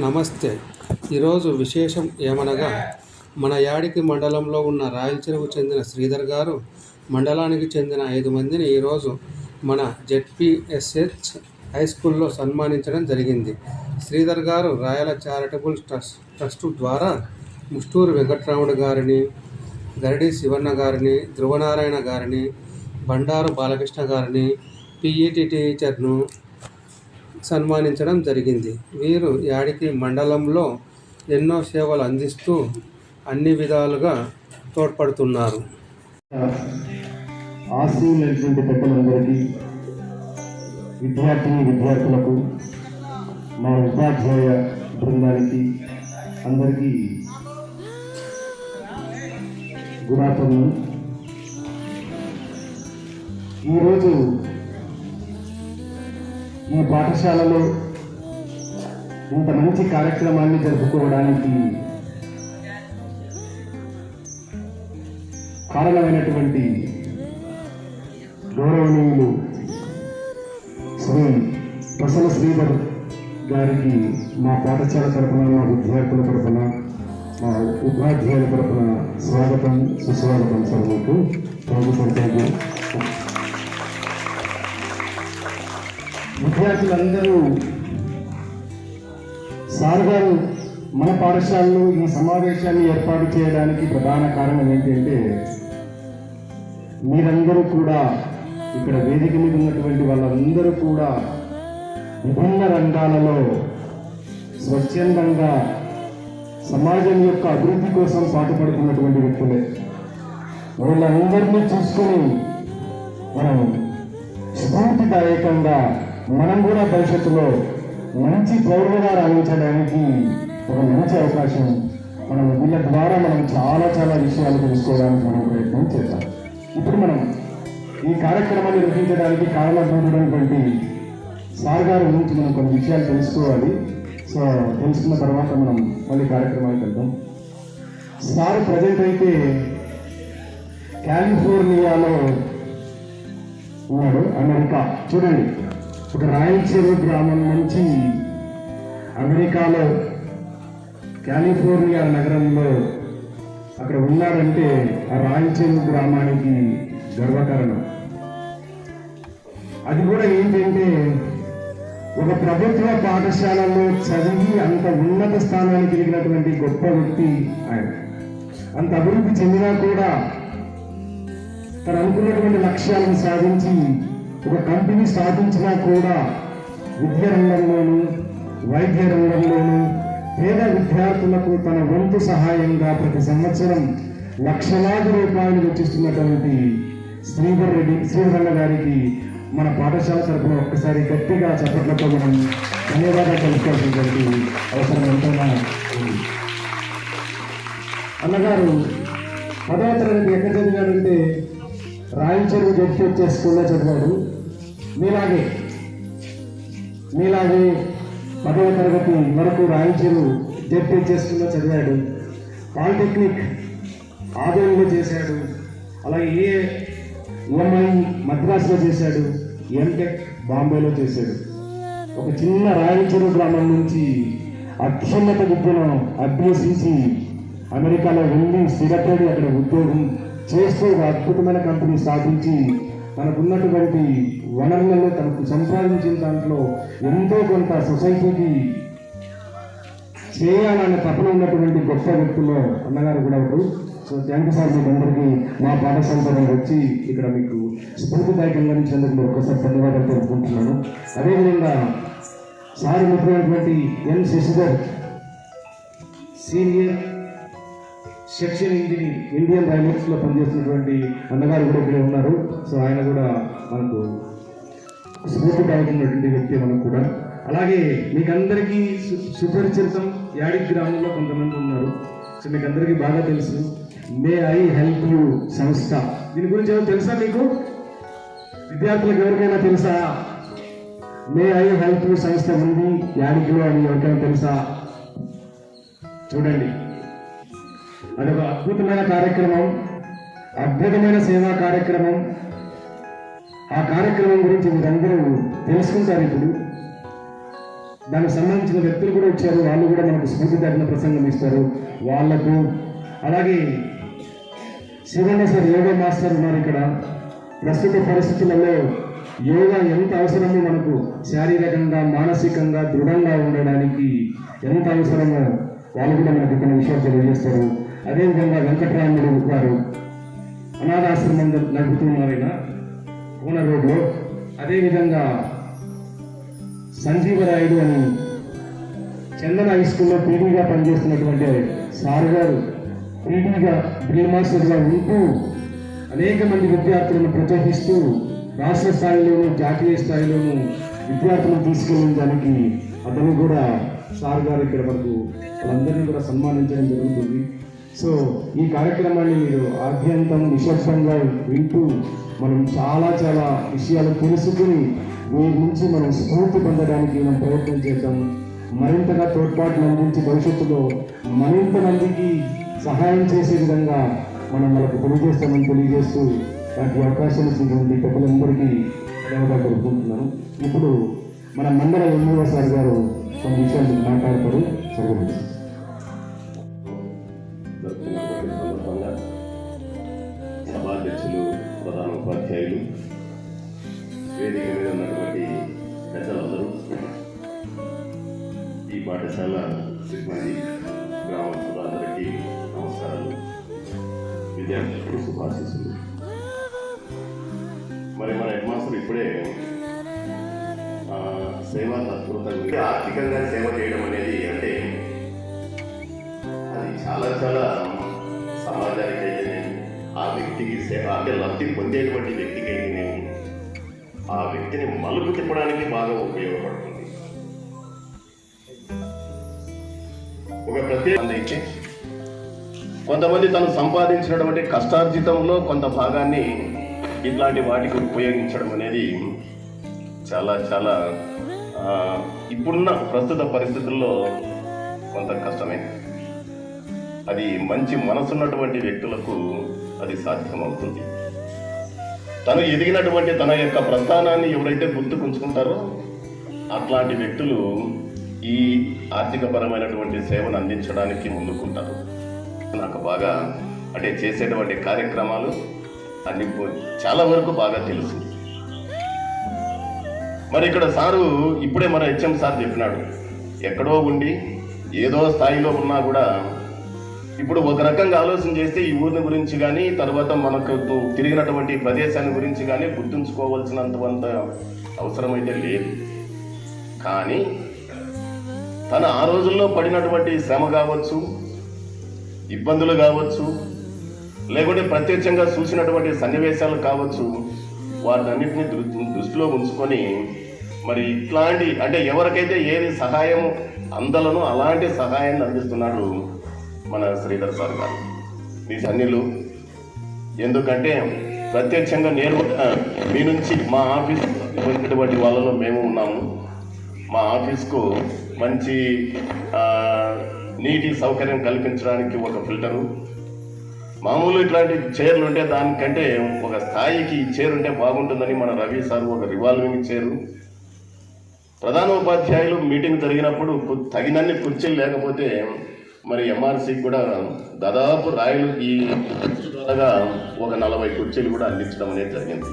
నమస్తే. ఈరోజు విశేషం ఏమనగా మన యాడికి మండలంలో ఉన్న రాయలచెరువు చెందిన శ్రీధర్ గారు మండలానికి చెందిన ఐదు మందిని ఈరోజు మన జెడ్పిఎస్హెచ్ హై స్కూల్లో సన్మానించడం జరిగింది. శ్రీధర్ గారు రాయల చారిటబుల్ ట్రస్ట్ ట్రస్ట్ ద్వారా ముష్టూరు వెంకట్రాముడు గారిని గరడి శివన్న గారిని ధ్రువనారాయణ గారిని బండారు బాలకృష్ణ గారిని పిఈటి టీచర్ను సన్మానించడం జరిగింది. వీరు యాడికి మండలంలో ఎన్నో సేవలు అందిస్తూ అన్ని విధాలుగా తోడ్పడుతున్నారు. ఆశీలైనటువంటి పెద్దలందరికీ విద్యార్థిని విద్యార్థులకు మా ఉపాధ్యాయ బృందానికి అందరికీ గుడ్ ఆఫ్టర్నూన్. ఈరోజు ఈ పాఠశాలలో ఇంత మంచి కార్యక్రమాన్ని జరుపుకోవడానికి కారణమైనటువంటి గౌరవనీయులు శ్రీ ప్రసన్న శ్రీధర్ గారికి మా పాఠశాల తరపున మా విద్యార్థుల తరఫున మా ఉపాధ్యాయుల తరఫున స్వాగతం సుస్వాగతం. సార్ మీకు థ్యాంక్ యూ విద్యార్థులందరూ సార్ గారు మన పాఠశాలలో ఈ సమావేశాన్ని ఏర్పాటు చేయడానికి ప్రధాన కారణం ఏంటంటే మీరందరూ కూడా ఇక్కడ వేదిక మీద ఉన్నటువంటి వాళ్ళందరూ కూడా విభిన్న రంగాలలో స్వచ్ఛందంగా సమాజం యొక్క అభివృద్ధి కోసం పాటుపడుతున్నటువంటి వ్యక్తులే. వాళ్ళందరినీ చూసుకొని మనం స్ఫూర్తిదాయకంగా మనం కూడా భవిష్యత్తులో మంచి పౌరులుగా రాణించడానికి ఒక మంచి అవకాశం మనం వీళ్ళ ద్వారా మనం చాలా చాలా విషయాలు తెలుసుకోవడానికి మనం ప్రయత్నం చేద్దాం. ఇప్పుడు మనం ఈ కార్యక్రమాన్ని నిర్వహించడానికి కారణమైనటువంటి సార్ గారి గురించి మనం కొన్ని విషయాలు తెలుసుకోవాలి. సో తెలుసుకున్న తర్వాత మనం మళ్ళీ కార్యక్రమానికి వెళ్దాం. సార్ ప్రజెంట్ అయితే కాలిఫోర్నియాలో ఉన్నాడు. అమెరికా. చూడండి. ఒక రాయలసీమ గ్రామం నుంచి అమెరికాలో కాలిఫోర్నియా నగరంలో అక్కడ ఉన్నారంటే ఆ రాయలసీమ గ్రామానికి గర్వకారణం. అది కూడా ఏంటంటే ఒక ప్రభుత్వ పాఠశాలలో చదివి అంత ఉన్నత స్థానానికి ఎదిగినటువంటి గొప్ప వ్యక్తి ఆయన. అంత అభివృద్ధి చెందినా కూడా తను అనుకున్నటువంటి లక్ష్యాలను సాధించి ఒక కంపెనీ స్థాపించినా కూడా విద్య రంగంలోను వైద్య రంగంలోను పేద విద్యార్థులకు తన వంతు సహాయంగా ప్రతి సంవత్సరం లక్షలాది రూపాయలు వెచ్చిస్తున్నటువంటి శ్రీధర్ రెడ్డి శ్రీధరన్న గారికి మన పాఠశాల తరఫున ఒక్కసారి గట్టిగా చప్పట్లతో మనం ధన్యవాదాలు తెలుసుకోవాల్సినటువంటి అవసరం ఎంతైనా ఉంది. అన్నగారు పదవ తరగతి ఎక్కడ చదివాడంటే రాయలచెరువు జడ్పీ స్కూల్లో చదివాడు. మీలాగే మీలాగే పదవ తరగతి వరకు రాయలచెరువు జడ్పీ స్కూల్లో చదివాడు. పాలిటెక్నిక్ ఆదోళనలో చేశాడు. అలాగే ఏ ఎంఐ మద్రాసులో చేశాడు. ఎంటెక్ బాంబేలో చేశాడు. ఒక చిన్న రాయలచెరువు గ్రామం నుంచి అత్యున్నత విద్యను అభ్యసించి అమెరికాలో వెళ్ళి స్థిరపడి అక్కడ ఉద్యోగం చేస్తూ ఒక అద్భుతమైన కంపెనీ స్థాపించి మనకున్నటువంటి వనరులలో తనకు సంపాదించిన దాంట్లో ఎంతో కొంత సొసైటీకి చేయాలన్న తపన ఉన్నటువంటి గొప్ప వ్యక్తుల్లో అన్నగారు కూడా ఒకరు సో థ్యాంక్ యూ సార్ మీకు అందరికీ మా పాఠశాల వచ్చి ఇక్కడ మీకు స్ఫూర్తిదాయకంగా ఇచ్చినందుకు మీరు ఒకసారి ధన్యవాదాలు తెలుపుకుంటున్నాను. అదేవిధంగా sir మిత్రులైనటువంటి N Shashidhar senior section engineer Indian రైల్వేస్లో పనిచేస్తున్నటువంటి అన్నగారు కూడా ఇక్కడే ఉన్నారు. సో ఆయన కూడా మనకు స్ఫూర్తిదాయకమైనటువంటి వ్యక్తి మనకు కూడా. అలాగే మీకందరికీ సుపరిచితం యాడిక్ గ్రామంలో కొంతమంది ఉన్నారు. సో మీకు అందరికీ బాగా తెలుసు. మే ఐ హెల్ప్ యూ సంస్థ. దీని గురించి ఏమో తెలుసా మీకు? విద్యార్థులకు ఎవరికైనా తెలుసా? మే ఐ హెల్ప్ యూ సంస్థ ఉంది? యాడిక్లో అని ఎవరికైనా తెలుసా? చూడండి. అదొక అద్భుతమైన కార్యక్రమం అద్భుతమైన సేవా కార్యక్రమం. ఆ కార్యక్రమం గురించి మీరందరూ తెలుసుకుంటారు ఇప్పుడు. దానికి సంబంధించిన వ్యక్తులు కూడా వచ్చారు వాళ్ళు కూడా మనకు స్ఫూర్తిదాయక ప్రసంగం ఇస్తారు. వాళ్ళకు అలాగే శివన్న సార్ యోగా మాస్టర్ ఉన్నారు ఇక్కడ. ప్రస్తుత పరిస్థితులలో యోగా ఎంత అవసరమో మనకు శారీరకంగా మానసికంగా దృఢంగా ఉండడానికి ఎంత అవసరమో వాళ్ళు కూడా మనకు కొన్ని విషయాలు తెలియజేస్తారు. అదేవిధంగా వెంకటరాముడు వారు అనాథాశ్రమం నడుపుతున్నారు ఆయన కోన రోడ్లో. అదేవిధంగా సంజీవరాయుడు అని చందన హై స్కూల్లో పీడీగా పనిచేస్తున్నటువంటి సార్ గారు పీడీగా డ్రిల్ మాస్టర్గా ఉంటూ అనేక మంది విద్యార్థులను ప్రోత్సహిస్తూ రాష్ట్ర స్థాయిలోనూ జాతీయ స్థాయిలోనూ విద్యార్థులను తీసుకెళ్ళడానికి అతను కూడా సార్ గారు ఇక్కడ వరకు వాళ్ళందరినీ కూడా సన్మానించడం జరుగుతుంది. సో ఈ కార్యక్రమాన్ని మీరు ఆద్యంతం నిశ్శబ్దంగా వింటూ మనం చాలా చాలా విషయాలు తెలుసుకుని వీరి నుంచి మనం స్ఫూర్తి పొందడానికి మనం ప్రయత్నం చేద్దాం. మరింతగా తోడ్పాటును అందించి భవిష్యత్తులో మరింత మందికి సహాయం చేసే విధంగా మనం మనకు తెలియజేస్తామని తెలియజేస్తూ నాకు అవకాశం ఇచ్చినటువంటి ప్రజలందరికీ ధన్యవాదాలు తెలుపుకుంటున్నాను. ఇప్పుడు మన మండల ఎమ్మెల్యే సార్ గారు కొన్ని విషయాలు మాట్లాడతారు. చదువు పాఠశాల సిబ్బంది గ్రామస్తులందరికీ నమస్కారాలు. విద్యార్థులకు శుభాశీస్సులు. మరి మన హెడ్ మాస్టర్ ఇప్పుడే సేవా తత్పరత గురించి ఆర్థికంగా సేవ చేయడం అనేది అంటే అది చాలా చాలా సమాజానికి అయితేనేమి ఆ వ్యక్తికి సేవ అంటే లబ్ధి పొందేటువంటి వ్యక్తికి అయితేనేమి ఆ వ్యక్తిని మలుపు తిప్పడానికి బాగా ఉపయోగపడుతుంది. ఒక ప్రత్యేక అయితే కొంతమంది తను సంపాదించినటువంటి కష్టార్జితంలో కొంత భాగాన్ని ఇట్లాంటి వాటికి ఉపయోగించడం అనేది చాలా చాలా ఇప్పుడున్న ప్రస్తుత పరిస్థితుల్లో కొంత కష్టమే. అది మంచి మనసున్నటువంటి వ్యక్తులకు అది సాధ్యమవుతుంది. తను ఎదిగినటువంటి తన యొక్క ప్రస్థానాన్ని ఎవరైతే గుర్తుకుంచుకుంటారో అట్లాంటి వ్యక్తులు ఈ ఆర్థికపరమైనటువంటి సేవను అందించడానికి ముందుకుంటారు. నాకు బాగా అంటే చేసేటువంటి కార్యక్రమాలు అన్ని చాలా వరకు బాగా తెలుసు. మరి ఇక్కడ సారు ఇప్పుడే మన హెచ్ఎం సార్ చెప్పినాడు. ఎక్కడో ఉండి ఏదో స్థాయిలో ఉన్నా కూడా ఇప్పుడు ఒక రకంగా ఆలోచన చేస్తే ఈ ఊరిని గురించి కానీ తర్వాత మనకు తిరిగినటువంటి ప్రదేశాన్ని గురించి కానీ గుర్తుంచుకోవాల్సినంత అవసరమైతే లేదు. కానీ తన ఆ రోజుల్లో పడినటువంటి శ్రమ కావచ్చు ఇబ్బందులు కావచ్చు లేకుంటే ప్రత్యక్షంగా చూసినటువంటి సన్నివేశాలు కావచ్చు వాటన్నిటిని దృ- దృష్టిలో ఉంచుకొని మరి ఇట్లాంటి అంటే ఎవరికైతే ఏది సహాయం అందలను అలాంటి సహాయాన్ని అందిస్తున్నాడు మన శ్రీధర్ సార్ గారు. మీ సన్నిలు ఎందుకంటే ప్రత్యక్షంగా నేను మీ నుంచి మా ఆఫీస్ పొందినటువంటి వాళ్ళలో మేము ఉన్నాము. మా ఆఫీస్కు మంచి నీటి సౌకర్యం కల్పించడానికి ఒక ఫిల్టరు. మామూలు ఇట్లాంటి చైర్లు ఉంటే దానికంటే ఒక స్థాయికి చైర్ ఉంటే బాగుంటుందని మన రవి సార్ ఒక రివాల్వింగ్ చైరు. ప్రధాన ఉపాధ్యాయులు మీటింగ్ జరిగినప్పుడు తగినన్ని కుర్చీలు లేకపోతే మరి ఎంఆర్సీకి కూడా దాదాపు రాయలు ఈ ఒక నలభై కుర్చీలు కూడా అందించడం అనేది జరిగింది.